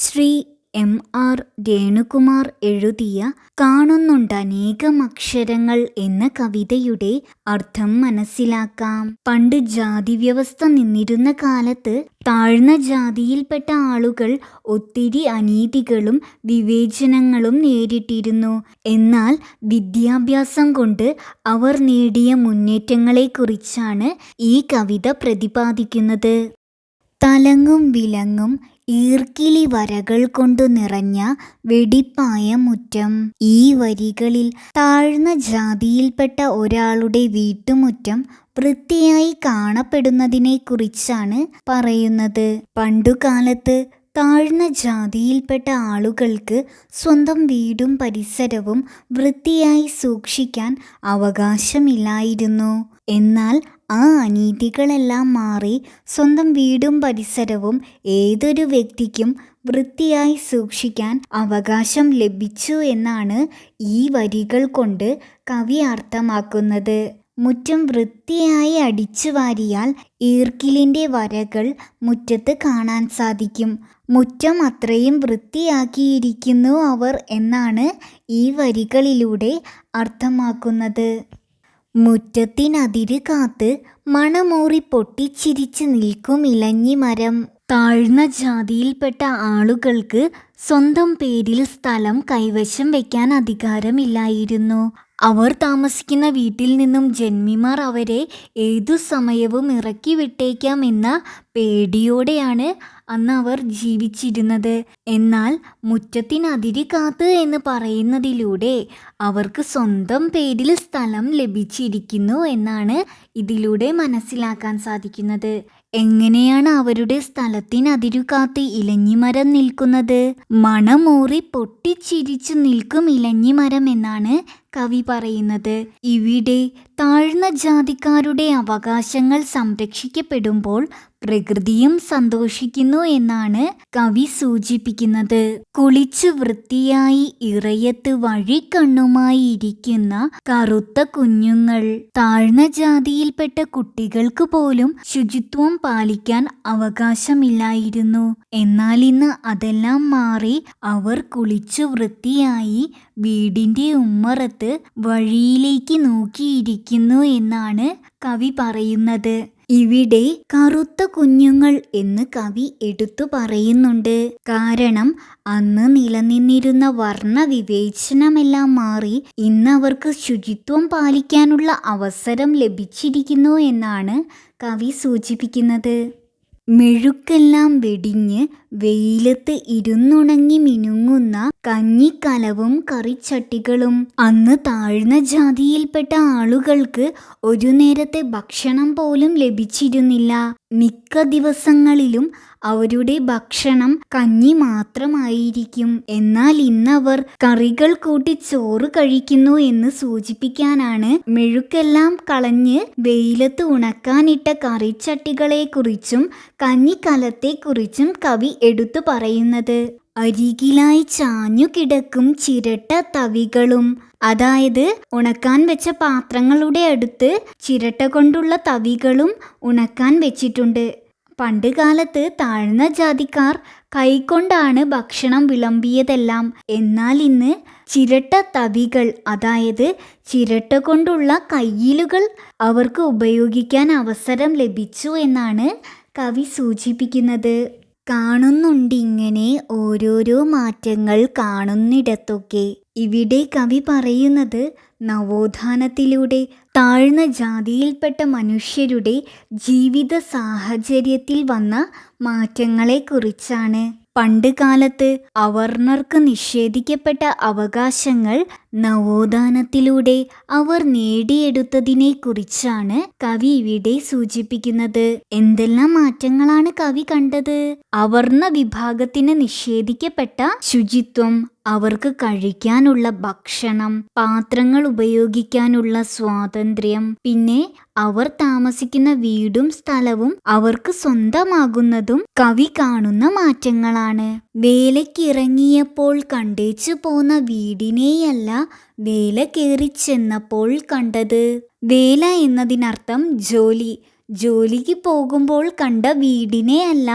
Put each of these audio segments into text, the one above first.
Shri M R Renukumar എഴുതിയ കാണുന്നുണ്ടനേകം അക്ഷരങ്ങൾ എന്ന കവിതയുടെ അർത്ഥം മനസ്സിലാക്കാം. പണ്ട് ജാതി വ്യവസ്ഥ നിന്നിരുന്ന കാലത്ത് താഴ്ന്ന ജാതിയിൽപ്പെട്ട ആളുകൾ ഒത്തിരി അനീതികളും വിവേചനങ്ങളും നേരിട്ടിരുന്നു. എന്നാൽ വിദ്യാഭ്യാസം കൊണ്ട് അവർ നേടിയ മുന്നേറ്റങ്ങളെക്കുറിച്ചാണ് ഈ കവിത പ്രതിപാദിക്കുന്നത്. തലങ്ങും വിലങ്ങും ഈർക്കിലി വരകൾ കൊണ്ടു നിറഞ്ഞ വെടിപ്പായ മുറ്റം ഈ വരികളിൽ താഴ്ന്ന ജാതിയിൽപ്പെട്ട ഒരാളുടെ വീട്ടുമുറ്റം വൃത്തിയായി കാണപ്പെടുന്നതിനെക്കുറിച്ചാണ് പറയുന്നത്. പണ്ടുകാലത്ത് താഴ്ന്ന ജാതിയിൽപ്പെട്ട ആളുകൾക്ക് സ്വന്തം വീടും പരിസരവും വൃത്തിയായി സൂക്ഷിക്കാൻ അവകാശമില്ലായിരുന്നു. എന്നാൽ ആ അനീതികളെല്ലാം മാറി സ്വന്തം വീടും പരിസരവും ഏതൊരു വ്യക്തിക്കും വൃത്തിയായി സൂക്ഷിക്കാൻ അവകാശം ലഭിച്ചു എന്നാണ് ഈ വരികൾ കൊണ്ട് കവി അർത്ഥമാക്കുന്നത്. മുറ്റം വൃത്തിയായി അടിച്ചു വാരിയാൽ ഈർക്കിലിന്റെ വരകൾ മുറ്റത്ത് കാണാൻ സാധിക്കും. മുറ്റം അത്രയും വൃത്തിയാക്കിയിരിക്കുന്നു അവർ എന്നാണ് ഈ വരികളിലൂടെ അർത്ഥമാക്കുന്നത്. മുറ്റത്തിനതിര് കാത്ത് മണമൂറി പൊട്ടിച്ചിരിച്ച് നിൽക്കും ഇലഞ്ഞി മരം. താഴ്ന്ന ജാതിയിൽപ്പെട്ട ആളുകൾക്ക് സ്വന്തം പേരിൽ സ്ഥലം കൈവശം വയ്ക്കാൻ അധികാരമില്ലായിരുന്നു. അവർ താമസിക്കുന്ന വീട്ടിൽ നിന്നും ജന്മിമാർ അവരെ ഏതു സമയവും ഇറക്കി വിട്ടേക്കാം എന്ന പേടിയോടെയാണ് അന്ന് അവർ ജീവിച്ചിരുന്നത്. എന്നാൽ മുറ്റത്തിനതിരി കാത്ത് എന്ന് പറയുന്നതിലൂടെ അവർക്ക് സ്വന്തം പേരിൽ സ്ഥലം ലഭിച്ചിരിക്കുന്നു എന്നാണ് ഇതിലൂടെ മനസ്സിലാക്കാൻ സാധിക്കുന്നത്. എങ്ങനെയാണ് അവരുടെ സ്ഥലത്തിനതിരു കാത്ത് ഇലഞ്ഞിമരം നിൽക്കുന്നത്? മണമൂറി പൊട്ടിച്ചിരിച്ചു നിൽക്കും ഇലഞ്ഞിമരം എന്നാണ് കവി പറയുന്നത്. ഇവിടെ താഴ്ന്ന ജാതിക്കാരുടെ അവകാശങ്ങൾ സംരക്ഷിക്കപ്പെടുമ്പോൾ പ്രകൃതിയും സന്തോഷിക്കുന്നു എന്നാണ് കവി സൂചിപ്പിക്കുന്നത്. കുളിച്ചു വൃത്തിയായി ഇറയത്ത് വഴിക്കണ്ണുമായി ഇരിക്കുന്ന കറുത്ത കുഞ്ഞുങ്ങൾ താഴ്ന്ന ജാതിയിൽപ്പെട്ട കുട്ടികൾക്ക് പോലും ശുചിത്വം പാലിക്കാൻ അവകാശമില്ലായിരുന്നു. എന്നാൽ ഇന്ന് അതെല്ലാം മാറി അവർ കുളിച്ചു വൃത്തിയായി വീടിന്റെ ഉമ്മറത്ത് വഴിയിലേക്ക് നോക്കിയിരിക്കുന്നു എന്നാണ് കവി പറയുന്നത്. ഇവിടെ കറുത്ത കുഞ്ഞുങ്ങൾ എന്ന് കവി എടുത്തു പറയുന്നുണ്ട്. കാരണം അന്ന് നിലനിന്നിരുന്ന വർണ വിവേചനമെല്ലാം മാറി ഇന്ന് അവർക്ക് ശുചിത്വം പാലിക്കാനുള്ള അവസരം ലഭിച്ചിരിക്കുന്നു എന്നാണ് കവി സൂചിപ്പിക്കുന്നത്. മെഴുക്കെല്ലാം വെടിഞ്ഞ് വെയിലത്ത് ഇരുന്നുണങ്ങി മിനുങ്ങുന്ന കഞ്ഞിക്കലവും കറിച്ചട്ടികളും. അന്ന് താഴ്ന്ന ജാതിയിൽപ്പെട്ട ആളുകൾക്ക് ഒരു നേരത്തെ ഭക്ഷണം പോലും ലഭിച്ചിരുന്നില്ല. മിക്ക ദിവസങ്ങളിലും അവരുടെ ഭക്ഷണം കഞ്ഞി മാത്രമായിരിക്കും. എന്നാൽ ഇന്നവർ കറികൾ കൂട്ടി ചോറ് കഴിക്കുന്നു എന്ന് സൂചിപ്പിക്കാനാണ് മെഴുക്കെല്ലാം കളഞ്ഞ് വെയിലത്ത് ഉണക്കാനിട്ട കറിച്ചട്ടികളെക്കുറിച്ചും കഞ്ഞിക്കലത്തെക്കുറിച്ചും കവി എടുത്തു പറയുന്നത്. അരികിലായി ചാഞ്ഞു കിടക്കും ചിരട്ട തവികളും. അതായത് ഉണക്കാൻ വെച്ച പാത്രങ്ങളുടെ അടുത്ത് ചിരട്ട കൊണ്ടുള്ള തവികളും ഉണക്കാൻ വെച്ചിട്ടുണ്ട്. പണ്ട് കാലത്ത് താഴ്ന്ന ജാതിക്കാർ കൈകൊണ്ടാണ് ഭക്ഷണം വിളമ്പിയതെല്ലാം. എന്നാൽ ഇന്ന് ചിരട്ട തവികൾ അതായത് ചിരട്ട കൊണ്ടുള്ള കയ്യിലുകൾ അവർക്ക് ഉപയോഗിക്കാൻ അവസരം ലഭിച്ചു എന്നാണ് കവി സൂചിപ്പിക്കുന്നത്. കാണുന്നുണ്ടിങ്ങനെ ഓരോരോ മാറ്റങ്ങൾ കാണുന്നിടത്തൊക്കെ. ഇവിടെ കവി പറയുന്നത് നവോത്ഥാനത്തിലൂടെ താഴ്ന്ന ജാതിയിൽപ്പെട്ട മനുഷ്യരുടെ ജീവിത സാഹചര്യത്തിൽ വന്ന മാറ്റങ്ങളെക്കുറിച്ചാണ്. പണ്ട് കാലത്ത് അവർണർക്ക് നിഷേധിക്കപ്പെട്ട അവകാശങ്ങൾ നവോത്ഥാനത്തിലൂടെ അവർ നേടിയെടുത്തതിനെ കുറിച്ചാണ് കവി ഇവിടെ സൂചിപ്പിക്കുന്നത്. എന്തെല്ലാം മാറ്റങ്ങളാണ് കവി കണ്ടത്? അവർണ വിഭാഗത്തിന് നിഷേധിക്കപ്പെട്ട ശുചിത്വം അവർക്ക് കഴിക്കാനുള്ള ഭക്ഷണം പാത്രങ്ങൾ ഉപയോഗിക്കാനുള്ള സ്വാതന്ത്ര്യം പിന്നെ അവർ താമസിക്കുന്ന വീടും സ്ഥലവും അവർക്ക് സ്വന്തമാകുന്നതും കവി കാണുന്ന മാറ്റങ്ങളാണ്. വേലക്കിറങ്ങിയപ്പോൾ കണ്ടേച്ചു പോന്ന വീടിനെയല്ല വേല കയറി ചെന്നപ്പോൾ കണ്ടത്. വേല എന്നതിനർത്ഥം ജോലി. ജോലിക്ക് പോകുമ്പോൾ കണ്ട വീടിനെ അല്ല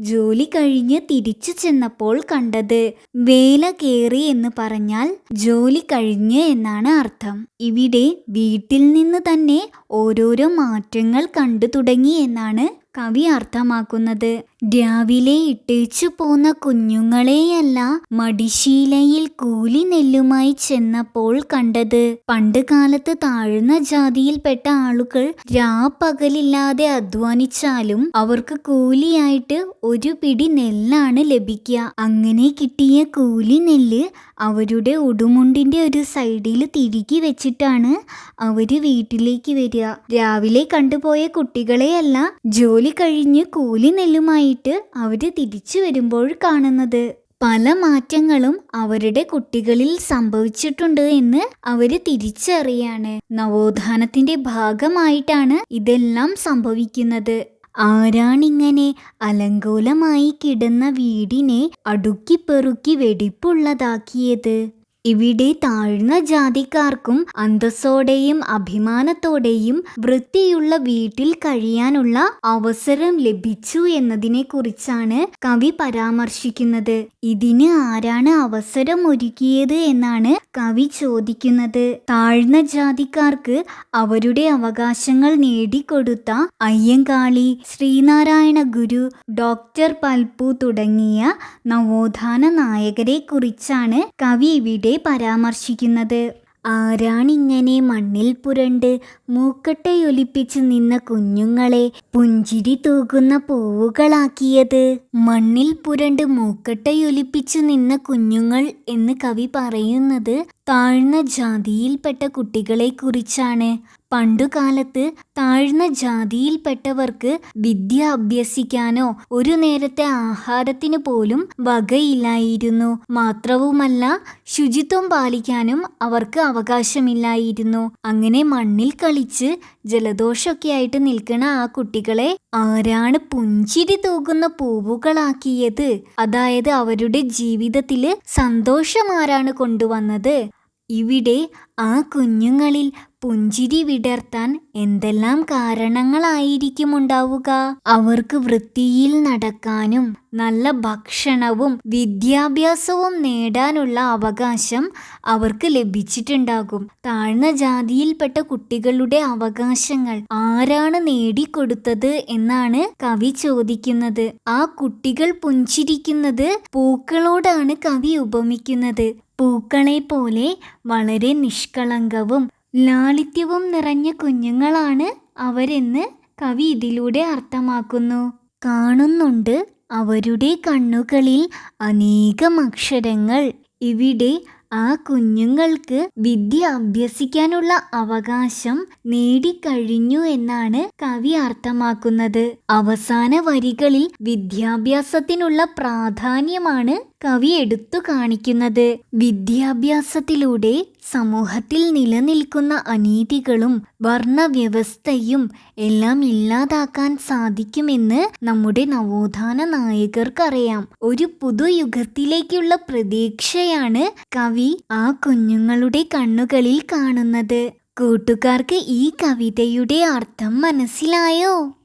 ജോലി കഴിഞ്ഞ് തിരിച്ചു ചെന്നപ്പോൾ കണ്ടത്. വേല കേറി എന്ന് പറഞ്ഞാൽ ജോലി കഴിഞ്ഞ് എന്നാണ് അർത്ഥം. ഇവിടെ വീട്ടിൽ നിന്ന് തന്നെ ഓരോരോ മാറ്റങ്ങൾ കണ്ടു തുടങ്ങി എന്നാണ് കവി അർത്ഥമാക്കുന്നത് രാവിലെ ഇട്ടേച്ചു പോന്ന കുഞ്ഞുങ്ങളെയല്ല മടിശീലയിൽ കൂലി നെല്ലുമായി ചെന്നപ്പോൾ കണ്ടത്. പണ്ട് കാലത്ത് താഴ്ന്ന ജാതിയിൽപ്പെട്ട ആളുകൾ രാപ്പകലില്ലാതെ അധ്വാനിച്ചാലും അവർക്ക് കൂലിയായിട്ട് ഒരു പിടി നെല്ലാണ് ലഭിക്കുക. അങ്ങനെ കിട്ടിയ കൂലി നെല്ല് അവരുടെ ഉടുമുണ്ടിന്റെ ഒരു സൈഡിൽ തിരികെ വെച്ചിട്ടാണ് അവർ വീട്ടിലേക്ക് വരിക. രാവിലെ കണ്ടുപോയ കുട്ടികളെയല്ല ജോലി കഴിഞ്ഞ് കൂലി നെല്ലുമായിട്ട് അവർ തിരിച്ചു വരുമ്പോൾ കാണുന്നത്. പല മാറ്റങ്ങളും അവരുടെ കുട്ടികളിൽ സംഭവിച്ചിട്ടുണ്ട് എന്ന് അവർ തിരിച്ചറിയാണ്. നവോത്ഥാനത്തിന്റെ ഭാഗമായിട്ടാണ് ഇതെല്ലാം സംഭവിക്കുന്നത്. ആരാണിങ്ങനെ അലങ്കോലമായി കിടന്ന വീടിനെ അടുക്കിപ്പെറുക്കി വെടിപ്പുള്ളതാക്കിയത്? ഇവിടെ താഴ്ന്ന ജാതിക്കാർക്കും അന്തസ്സോടെയും അഭിമാനത്തോടെയും വൃത്തിയുള്ള വീട്ടിൽ കഴിയാനുള്ള അവസരം ലഭിച്ചു എന്നതിനെ കുറിച്ചാണ് കവി പരാമർശിക്കുന്നത്. ഇതിന് ആരാണ് അവസരം ഒരുക്കിയത് എന്നാണ് കവി ചോദിക്കുന്നത്. താഴ്ന്ന ജാതിക്കാർക്ക് അവരുടെ അവകാശങ്ങൾ നേടിക്കൊടുത്ത അയ്യങ്കാളി ശ്രീനാരായണ ഗുരു ഡോക്ടർ പൽപ്പു തുടങ്ങിയ നവോത്ഥാന നായകരെ കുറിച്ചാണ് കവി ഇവിടെ പരാമർശിക്കുന്നത്? ആരാണിങ്ങനെ മണ്ണിൽ പുരണ്ട് മൂക്കട്ടയൊലിപ്പിച്ച് നിന്ന കുഞ്ഞുങ്ങളെ പുഞ്ചിരി തൂകുന്ന പൂവുകളാക്കിയത്. മണ്ണിൽ പുരണ്ട് മൂക്കട്ടയൊലിപ്പിച്ച് നിന്ന കുഞ്ഞുങ്ങൾ എന്ന് കവി പറയുന്നത് താഴ്ന്ന ജാതിയിൽപ്പെട്ട കുട്ടികളെ കുറിച്ചാണ് പണ്ടുകാലത്ത് താഴ്ന്ന ജാതിയിൽപ്പെട്ടവർക്ക് വിദ്യ അഭ്യസിക്കാനോ ഒരു നേരത്തെ ആഹാരത്തിന് പോലും വകയില്ലായിരുന്നു. മാത്രവുമല്ല ശുചിത്വം പാലിക്കാനും അവർക്ക് അവകാശമില്ലായിരുന്നു. അങ്ങനെ മണ്ണിൽ കളിച്ച് ജലദോഷമൊക്കെ ആയിട്ട് നിൽക്കണ ആ കുട്ടികളെ ആരാണ് പുഞ്ചിരി തൂകുന്ന പൂവുകളാക്കിയത്? അതായത് അവരുടെ ജീവിതത്തിൽ സന്തോഷം ആരാണ് കൊണ്ടുവന്നത്? ഇവിടെ ആ കുഞ്ഞുങ്ങളിൽ പുഞ്ചിരി വിടർത്താൻ എന്തെല്ലാം കാരണങ്ങളായിരിക്കും ഉണ്ടാവുക അവർക്ക് വൃത്തിയിൽ നടക്കാനും നല്ല ഭക്ഷണവും വിദ്യാഭ്യാസവും നേടാനുള്ള അവകാശം അവർക്ക് ലഭിച്ചിട്ടുണ്ടാകും. താഴ്ന്ന ജാതിയിൽപ്പെട്ട കുട്ടികളുടെ അവകാശങ്ങൾ ആരാണ് നേടിക്കൊടുത്തത് എന്നാണ് കവി ചോദിക്കുന്നത്. ആ കുട്ടികൾ പുഞ്ചിരിക്കുന്നത് പൂക്കളോടാണ് കവി ഉപമിക്കുന്നത്. പൂക്കളെ പോലെ വളരെ നിഷ്കളങ്കവും ലാളിത്യവും നിറഞ്ഞ കുഞ്ഞുങ്ങളാണ് അവരെന്ന് കവി ഇതിലൂടെ അർത്ഥമാക്കുന്നു. കാണുന്നുണ്ട് അവരുടെ കണ്ണുകളിൽ അനേകം അക്ഷരങ്ങൾ. ഇവിടെ ആ കുഞ്ഞുങ്ങൾക്ക് വിദ്യ അഭ്യസിക്കാനുള്ള അവകാശം നേടിക്കഴിഞ്ഞു എന്നാണ് കവി അർത്ഥമാക്കുന്നത്. അവസാന വരികളിൽ വിദ്യാഭ്യാസത്തിനുള്ള പ്രാധാന്യമാണ് കവി എടുത്തു കാണിക്കുന്നത്. വിദ്യാഭ്യാസത്തിലൂടെ സമൂഹത്തിൽ നിലനിൽക്കുന്ന അനീതികളും വർണവ്യവസ്ഥയും എല്ലാം ഇല്ലാതാക്കാൻ സാധിക്കുമെന്ന് നമ്മുടെ നവോത്ഥാന നായകർക്കറിയാം. ഒരു പുതുയുഗത്തിലേക്കുള്ള പ്രതീക്ഷയാണ് കവി ആ കുഞ്ഞുങ്ങളുടെ കണ്ണുകളിൽ കാണുന്നത്. കൂട്ടുകാർക്ക് ഈ കവിതയുടെ അർത്ഥം മനസ്സിലായോ?